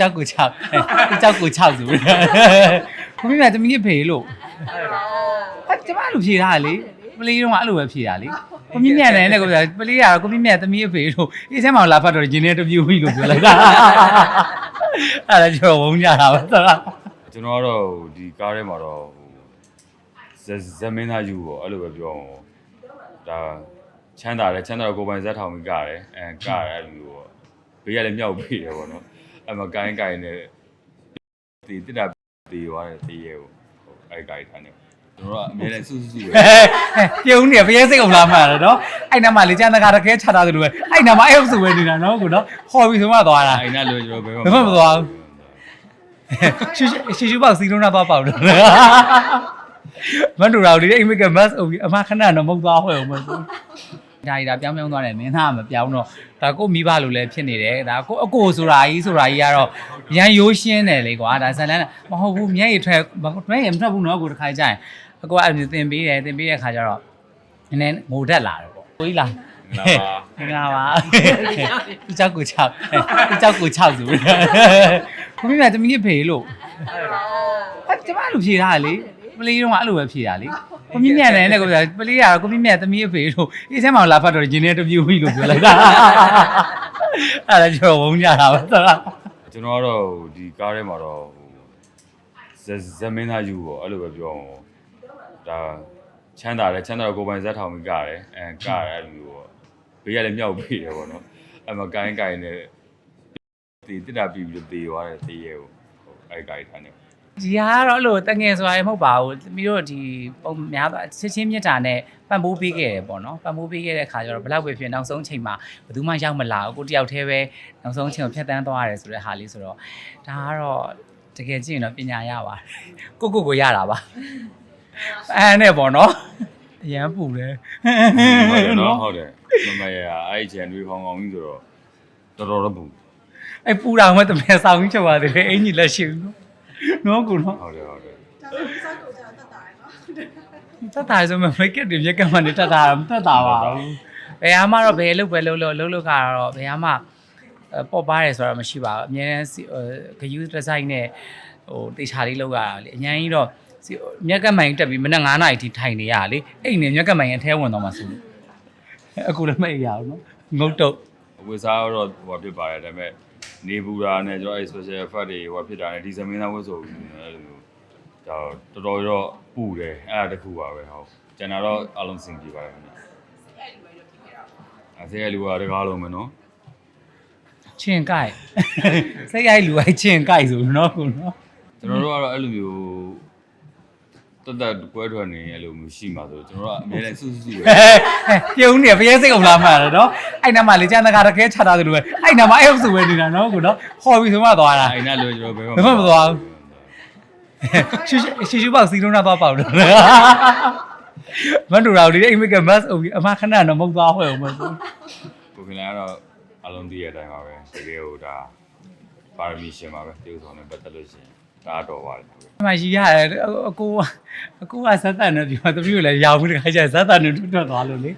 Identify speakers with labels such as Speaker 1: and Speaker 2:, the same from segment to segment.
Speaker 1: ကြောက်ကိုချောက်အဲကြောက်ကိုချောက်ဆိုပြီးခမီးမတမီးကဖေလို့အဲကျမအဲ့လိုဖြေတာလေပလေးတော့အဲ့လိုပဲဖြေတာလေခမီးမြန်တယ်နဲ့ကိုပြပလေးကခမီးမြန်တမီးကဖေလို့အေးဆဲမှာလာဖတ်တော့ဂျင်းနဲ့တပြူပြီလို့ပြောလိုက်တာအဲ့ဒါကျွန်တော်ဝုန်းကြတာပဲဆိုတာ
Speaker 2: ကျွန်တော်ကတော့ဒီကားထဲမှာတော့ဟိုဇဇမင်းသားယူပေါ့အဲ့လိုပဲပြောအောင်ဒါချမ်းသာတယ်ချမ်းသာတော့ကိုယ်ပိုင်ဇက်ထောင်ကြီးကတယ်အဲကတယ်အဲ့လိုမျိုးပေါ့ဘေးကလည်းမြောက်ပေးတယ်ပေါ့နော် အဲ့မှာကိုင်းကိုင်းနဲ့ဒီတစ်တာတေးသွားတယ်တေးရဲကိုအဲ့ကိုင်းထားနေကျွန်တော်ကအမြဲတမ်းစွစွစွပဲ
Speaker 1: ပြုံးနေဖရဲစိတ်အောင်လာမှရတယ်နော်အဲ့နားမှာလေကျန်တကာတခဲချတာတယ်လို့ပဲအဲ့နားမှာအဲ့ဟုတ်ဆိုပဲနေတာနော်ကိုနော်ဟော်ပြီးဆိုမှသွားတာ
Speaker 2: အဲ့နာလို့ကျွန်တော်ဘယ်
Speaker 1: ဘယ်မှမသွားဘူးရှူရှူရှူပေါက်စီလုံးနာသွားပေါက်တယ်မတူတော့ဒီအိမ်မကမတ်အုပ်ပြီးအမခဏတော့မဟုတ်သွားဟဲ့မဟုတ်ဘူး ဒါရီဒါပြောင်းပြောင်းသွားတယ်မင်းသားကမပြောင်းတော့ဒါကိုမိဘလိုလည်းဖြစ်နေတယ်ဒါကိုအကိုဆိုတာကြီးဆိုတာကြီးကတော့ရန်ရိုးရှင်းတယ်လေကွာဒါဇလန်းမဟုတ်ဘူးမျက်ရည်ထွက်မျက်ရည်မထွက်ဘူးနော်ကိုတစ်ခါကြရင်အကိုကအဲ့လိုသင်ပေးတယ်သင်ပေးတဲ့ခါကျတော့နည်းနည်းငိုတက်လာတယ်ပေါ့ကိုကြီးလားမင်္ဂလာပါသူကြောက်ကိုချောက်သူကြောက်ကိုချောက်ဆိုကိုမိမတမီးဖေလို့ဟာကျမလိုဖြေတာလေပလေးတော့အဲ့လိုပဲဖြေတာလေ ကိုမိမြတ်လည်းနဲ့ကိုပလေးကတော့ကိုမိမြတ်တမီးဖေလို့အေးစမ်းမလာဖတ်တော့ဂျင်းနဲ့တပြူပြီလို့ပြောလိုက်တာအဲ့ဒါကျွန်တော်ဝုန်းကြတာပဲသလား
Speaker 2: ကျွန်တော်ကတော့ဒီကားထဲမှာတော့ဟိုဇဇမင်းသားယူပေါ့အဲ့လိုပဲပြောအောင်ဒါချမ်းသာတယ်ချမ်းသာတော့ကိုယ်ပိုင်ဇက်ထောင်ပြီးကရတယ်အဲကရတယ်အဲ့လိုမျိုးပေါ့ဘေးကလည်းမြောက်ပြီးတယ်ပေါ့နော်အဲ့မှာကိုင်းကိုင်းနဲ့ဒီတစ်တာပြီးပြီးလို့တေးသွားတယ်တေးရဲကိုအဲ့ကိုင်းထားနေ
Speaker 1: ဒီဟာကတော့အဲ့လိုတငယ်ဆိုတာမဟုတ်ပါဘူးသမီးတို့ဒီပုံများတော့ချစ်ချင်းမြတ်တာနဲ့ပံ့ပိုးပေးခဲ့တယ်ပေါ့နော်ပံ့ပိုးပေးခဲ့တဲ့ခါကျတော့ဘလောက်ပဲဖြစ်နောက်ဆုံးချိန်မှာဘယ်သူမှရောက်မလာဘူးကိုတယောက်တည်းပဲနောက်ဆုံးချိန်ကိုဖြတ်တန်းသွားရတယ်ဆိုတဲ့ဟာလေးဆိုတော့ဒါကတော့တကယ်ကြည့်ရင်တော့ပညာရပါတယ်ကိုကိုကိုရတာပါအဲနဲ့ပေါ့နော်အရန်ပူတယ်
Speaker 2: ဟုတ်တယ်နော်ဟုတ်တယ်မမရအဲ့ချန်တွေဖောင်းကောင်းကြီးဆိုတော့တော်တော်တော့ပူ
Speaker 1: အဲပူတာမှတမဲဆောင်ကြီးချက်ပါတယ်လေအင်ကြီးလက်ရှိဘူး နော်ကိုနော်
Speaker 2: ဟုတ်တယ်ဟုတ်တယ်
Speaker 3: ဒါဆိုစောက်ကိုကြာတတ်တာရယ်နော်
Speaker 1: တတ်တာဆိုမှမိတ်ကပ်တွေမြက်ကမှနေတတ်တာမတတ်တာပါဘူးဘယ်ဟာမှတော့ဘယ်လုပ်ပဲလုပ်လို့လုပ်လို့ကတော့ဘယ်ဟာမှပေါ့ပါတယ်ဆိုတော့မရှိပါဘူးအများနဲ့ဂယူဒီဇိုင်းနဲ့ဟိုတေချာလေးလုပ်ရတာလေအញ្ញမ်းကြီးတော့မြက်ကပ်မိုင်တက်ပြီးမနက်9နာရီထိထိုင်နေရလေအဲ့နေမြက်ကပ်မိုင်အထဲဝင်တော့မှဆိုလို့အခုလည်းမအိပ်ရဘူးနော်ငုတ်တော့
Speaker 2: ဝေစားတော့ဟိုဖြစ်ပါတယ်ဒါပေမဲ့ နေပူတာနဲ့ကျွန်တော်အဲ့ special effect တွေဟိုဖြစ်တာနဲ့ဒီဇမင်းသားဝတ်ဆိုပြီးအဲ့လိုမျိုးဒါတော်တော်တော့ပူတယ်အဲ့ဒါတခုပါပဲဟုတ်ကျွန်တော်တော့အလုံးစင်ပြပါတယ်ခင်ဗျအဲ့ဒီလူကတကားလုံးမယ်နော်
Speaker 1: ချင်ကြိုက်စိတ်ရိုက်လူအိုက်ချင်ကြိုက်ဆိုနော်ကိုနော်
Speaker 2: ကျွန်တော်တို့ကတော့အဲ့လိုမျိုး တတ်တတ်ကွဲထွက်နေအဲ့လိုမျိုးရှိမှာဆိုတော့ကျွန်တော်တို့ကအများနဲ့စွစွစွပဲ
Speaker 1: ပြုံးနေဖရဲစိတ်အောင်လာမှရတယ်နော်အဲ့နားမှာလေကျန်တကာတခဲချတာတယ်လို့ပဲအဲ့နားမှာအဲ့ဟုတ်ဆိုပဲနေတာနော်ကိုနော်ဟော်ပြီးဆိုမှသွားတာ
Speaker 2: အဲ့နာလို့ကျွန်တော်ဘယ်
Speaker 1: ဘယ်မှမသွားဘူးရှူရှူရှူပေါက်စီလုံးနာသွားပေါက်တယ်မတူတော့ဒီအိမ်မကမတ်အုပ်ပြီးအမခဏတော့မဟုတ်သွားဟဲ့မဟုတ်ဘူး
Speaker 2: ကိုခင်ဗျားကတော့အလုံးတည့်ရတဲ့အတိုင်းပါပဲတကယ်ဟိုဒါပါရမီရှင်ပါပဲတေးဥဆောင်နဲ့ပတ်သက်လို့ရှိရင် ဒါတော့ပါတယ်ဟုတ်ကဲ့
Speaker 1: အမရီရတယ်အကိုအကိုကဇက်တန်နဲ့ဒီမှာတပည့်ကိုလည်းရောင်ပြီးတခါကျဇက်တန်နဲ့တွတ်ထွက်သွားလို့လေ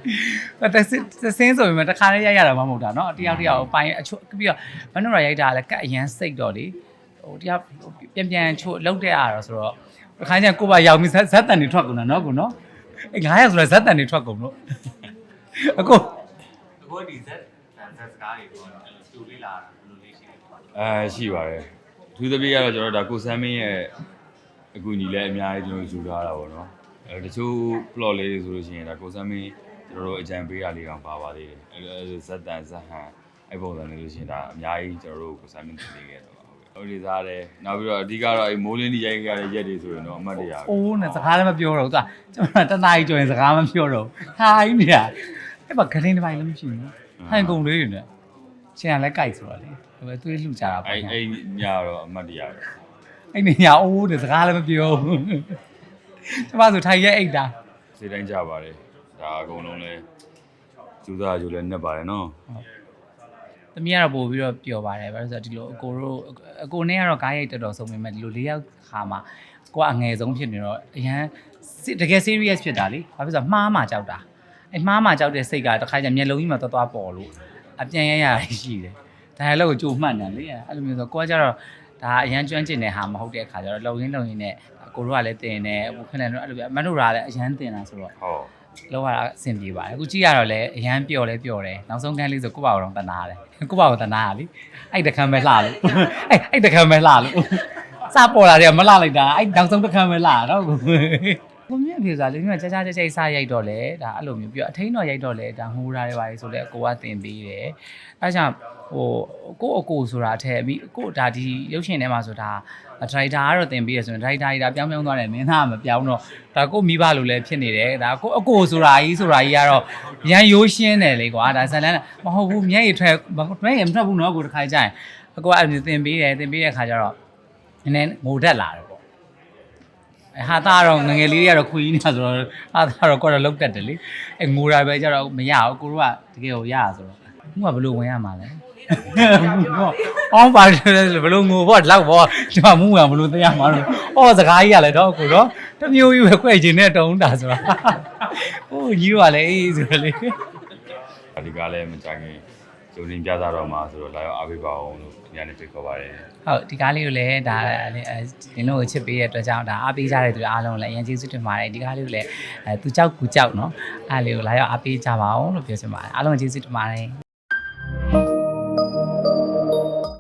Speaker 1: တဆင်းစင်းဆိုရင်တခါလေးရိုက်ရတာမှမဟုတ်တာနော်တယောက်တယောက်အပိုင်းအချို့ပြီးတော့မနှုတ်ရရိုက်တာလည်းကတ်အရန်စိတ်တော့လေဟိုတယောက်ပြန်ပြန်ချို့လောက်တဲ့ရတော့ဆိုတော့တခါကျကိုပါရောင်ပြီးဇက်တန်တွေထွက်ကုန်တာနော်ကိုနော်အဲ900ဆိုတော့ဇက်တန်တွေထွက်ကုန်လို့အကို
Speaker 4: အခုဒီဇက်ဇက်စကားတွေပေါ့အဲ့လိုစတူလေးလာတာဘယ်လိုလေးရှိလဲပေါ့
Speaker 2: အဲရှိပါတယ် အထူးသဖြင့်ကတော့ကျွန်တော်တို့ဒါကိုဆမ်းမင်းရဲ့အကူအညီလည်းအများကြီးကျွန်တော်ယူထားတာပေါ့နော်အဲတချို့ plot လေးတွေဆိုလို့ရှိရင်ဒါကိုဆမ်းမင်းကျွန်တော်တို့အကြံပေးတာလေးတောင်ပါပါသေးတယ်အဲဇက်တန်ဇက်ဟန်အဲ့ပုံစံလေးလို့ရှိရင်ဒါအများကြီးကျွန်တော်တို့ကိုဆမ်းမင်းတင်ပေးခဲ့တော့ပါဟုတ်ကဲ့ဟုတ်ဒီစားတယ်နောက်ပြီးတော့အဓိကတော့အဲ့မိုးလင်းကြီးရိုက်ခဲ့ရတဲ့ရက်တွေဆိုရင်တော့အမှတ်တရပဲ
Speaker 1: အိုးနဲ့စကားလည်းမပြောတော့ဘူးသူကကျွန်တော်တနားကြီးကြော်ရင်စကားမပြောတော့ဘူးဟာကြီးနေတာအဲ့မှာဂရင်းတစ်ပိုင်းလည်းမရှိဘူးနော်ဟန်ကုန်လေးတွေနဲ့ ချင်းကလည်းကြိုက်ဆိုတော့လေဟိုပဲသွေးလှူကြတာပေါ့
Speaker 2: အဲ့အဲ့ညတော့အမှတ်တရပဲ
Speaker 1: အဲ့နေညာအိုးနဲ့စကားလည်းမပြောဘူးကျမဆိုထိုင်ရဲအိတ်တာ
Speaker 2: စိတ်တိုင်းကြပါတယ်ဒါအကုန်လုံးလဲကျူသားကျူလဲနှက်ပါတယ်နော်
Speaker 1: သမီးကတော့ပို့ပြီးတော့ပျော်ပါတယ်ဘာလို့လဲဆိုတော့ဒီလိုအကိုတို့အကိုနဲ့ကတော့ကားရိုက်တော်တော်ဆုံးပေမဲ့ဒီလိုလေးယောက်ခါမှာကိုကအငယ်ဆုံးဖြစ်နေတော့အရန်တကယ် serious ဖြစ်တာလေဘာဖြစ်လို့ဆိုတော့မှားမှကြောက်တာအဲ့မှားမှကြောက်တဲ့စိတ်ကတခါကျမျက်လုံးကြီးမှာသွားသွားပေါ်လို့ အပြန်ရရရှိတယ် dialogue ကိုကြိုမှတ်နေလေအဲ့လိုမျိုးဆိုကိုကကြတော့ဒါအရန်ကျွမ်းကျင်တဲ့ဟာမဟုတ်တဲ့အခါကျတော့လုံရင်းလုံရင်းနဲ့ကိုတို့ကလည်းတင်တယ်ဟိုခဏတော့အဲ့လိုပြမတို့ကလည်းအရန်တင်တာဆိုတော့
Speaker 2: ဟုတ်
Speaker 1: လောက်ရတာအဆင်ပြေပါတယ်အခုကြည့်ရတော့လည်းအရန်ပျော်လဲပျော်တယ်နောက်ဆုံးကန်းလေးဆိုကိုယ့်ဘာကိုတော့တနာတယ်ကိုယ့်ဘာကိုတနာရလေအဲ့တခမ်းပဲလှလို့အဲ့အဲ့တခမ်းပဲလှလို့စပေါ်လာတယ်မလှလိုက်တာအဲ့နောက်ဆုံးတခမ်းပဲလှတော့ ကိုကိုမြင့်ပြေစားလေးမြတ်ချာချာချာချာစရိုက်တော့လေဒါအဲ့လိုမျိုးပြီးတော့အထိန်တော့ရိုက်တော့လေဒါငိုတာတွေပါလေဆိုလဲအကိုကတင်ပေးတယ်အဲကြောင့်ဟိုကိုအကိုဆိုတာအထက်ပြီးကိုဒါဒီရုပ်ရှင်ထဲမှာဆိုတာဒရိုက်တာကတော့တင်ပေးရဆိုရင်ဒရိုက်တာကြီးဒါပြောင်းပြောင်းသွားတယ်မင်းသားကမပြောင်းတော့ဒါကိုမိဘလိုလည်းဖြစ်နေတယ်ဒါကိုအကိုဆိုတာကြီးဆိုတာကြီးကတော့ရန်ရိုးရှင်းတယ်လေကွာဒါဇလန်းမဟုတ်ဘူးမျက်ရည်ထွက်မျက်ရည်မထွက်ဘူးနော်ကိုတစ်ခါကြရင်အကိုကအဲ့လိုတင်ပေးတယ်တင်ပေးတဲ့ခါကျတော့နည်းနည်းငိုတတ်လာတယ်ပေါ့အဲ ဟာသားတော့ငယ်ငယ်လေးတွေကတော့ခွေးကြီးနေတာဆိုတော့ဟာသားတော့ကိုယ်တော့လောက်တတ်တယ်လေအဲငိုတာပဲကြတော့မရဘူးကိုတို့ကတကယ်ကိုရတာဆိုတော့မှုကဘလို့ဝင်ရမှာလဲအောင်းပါတယ်ဘလို့ငိုပေါ့လောက်ပေါ့ဒီမှာမှုကဘလို့သိရမှာတော့အော်စကားကြီးရလဲတော့ကိုတော့တမျိုးကြီးပဲခွဲ့ချင်တဲ့တုံးတာဆိုတာဟိုကြီးတော့လေအေးဆိုတော့လေ
Speaker 2: ဒီကလည်းမကြခင် ဂျုံလင်းပြသတော့မှာဆိုတော့လာရောက်အားပေးပါအောင်လို့ဒီကနေပြေခေါ်ပါတယ်
Speaker 1: ဟုတ်ဒီကားလေးကိုလည်းဒါနင်တို့ကိုချစ်ပေးတဲ့အတွက်ကြောင့်ဒါအားပေးကြတဲ့သူအားလုံးကိုလည်းအရင်ကျေးဇူးတင်ပါတယ်ဒီကားလေးကိုလည်းသူကြောက်ကူကြောက်နော်အားလေးကိုလာရောက်အားပေးကြပါအောင်လို့ပြောချင်ပါတယ်အားလုံးကျေးဇူးတင်ပါတယ်